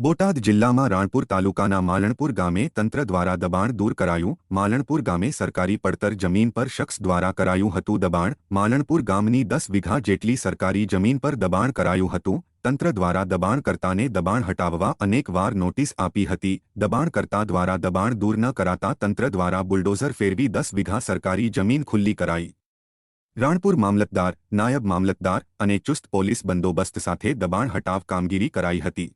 બોટાદ જિલ્લામાં રાણપુર તાલુકાના માલણપુર ગામે તંત્ર દ્વારા દબાણ દૂર કરાયું માલણપુર ગામે સરકારી પડતર જમીન પર શખ્સ દ્વારા કરાયું હતું દબાણ માલણપુર ગામની દસ વીઘા જેટલી સરકારી જમીન પર દબાણ કરાયું હતું તંત્ર દ્વારા દબાણકર્તાને દબાણ હટાવવા અનેક વાર નોટિસ આપી હતી દબાણકર્તા દ્વારા દબાણ દૂર ન કરાતા તંત્ર દ્વારા બુલડોઝર ફેરવી દસ વીઘા સરકારી જમીન ખુલ્લી કરાઈ રાણપુર મામલતદાર નાયબ મામલતદાર અને ચુસ્ત પોલીસ બંદોબસ્ત સાથે દબાણ હટાવ કામગીરી કરાઈ હતી